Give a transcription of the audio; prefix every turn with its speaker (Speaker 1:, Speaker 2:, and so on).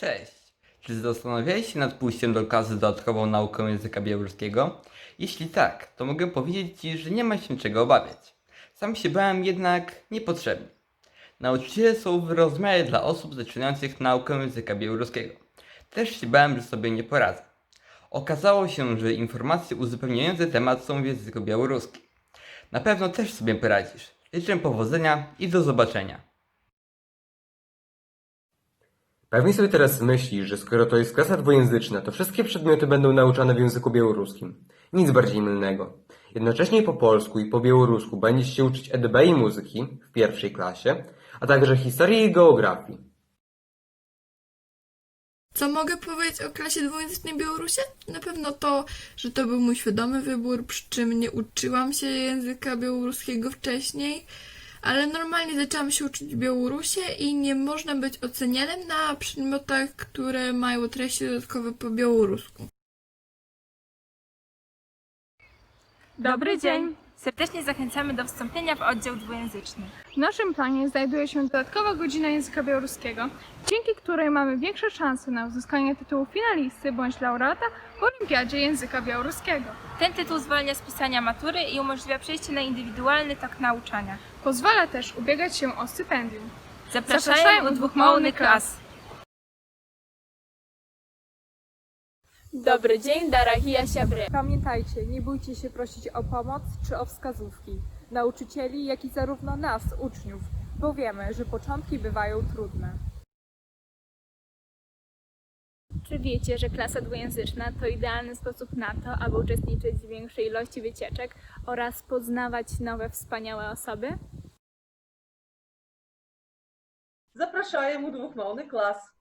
Speaker 1: Cześć! Czy zastanawiałeś się nad pójściem do klasy dodatkową nauką języka białoruskiego? Jeśli tak, to mogę powiedzieć Ci, że nie ma się czego obawiać. Sam się bałem jednak niepotrzebnie. Nauczyciele są wyrozumiałe dla osób zaczynających naukę języka białoruskiego. Też się bałem, że sobie nie poradzę. Okazało się, że informacje uzupełniające temat są w języku białoruskim. Na pewno też sobie poradzisz. Życzę powodzenia i do zobaczenia.
Speaker 2: Pewnie sobie teraz myślisz, że skoro to jest klasa dwujęzyczna, to wszystkie przedmioty będą nauczane w języku białoruskim. Nic bardziej mylnego. Jednocześnie po polsku i po białorusku będziesz się uczyć EDB i muzyki w pierwszej klasie, a także historii i geografii.
Speaker 3: Co mogę powiedzieć o klasie dwujęzycznej Białorusi? Na pewno to, że to był mój świadomy wybór, przy czym nie uczyłam się języka białoruskiego wcześniej, ale normalnie zaczęłam się uczyć Białorusie i nie można być ocenianym na przedmiotach, które mają treści dodatkowe po białorusku.
Speaker 4: Dobry dzień! Serdecznie zachęcamy do wstąpienia w oddział dwujęzyczny.
Speaker 5: W naszym planie znajduje się dodatkowa godzina języka białoruskiego, dzięki której mamy większe szanse na uzyskanie tytułu finalisty bądź laureata w Olimpiadzie Języka Białoruskiego.
Speaker 4: Ten tytuł zwalnia z pisania matury i umożliwia przejście na indywidualny tok nauczania.
Speaker 5: Pozwala też ubiegać się o stypendium.
Speaker 4: Zapraszają u dwóch małych klas.
Speaker 6: Dobry dzień, Darahia Siabry.
Speaker 7: Pamiętajcie, nie bójcie się prosić o pomoc czy o wskazówki. Nauczycieli, jak i zarówno nas, uczniów, bo wiemy, że początki bywają trudne.
Speaker 6: Czy wiecie, że klasa dwujęzyczna to idealny sposób na to, aby uczestniczyć w większej ilości wycieczek oraz poznawać nowe wspaniałe osoby?
Speaker 8: Запрашаем у двухмоўны клас.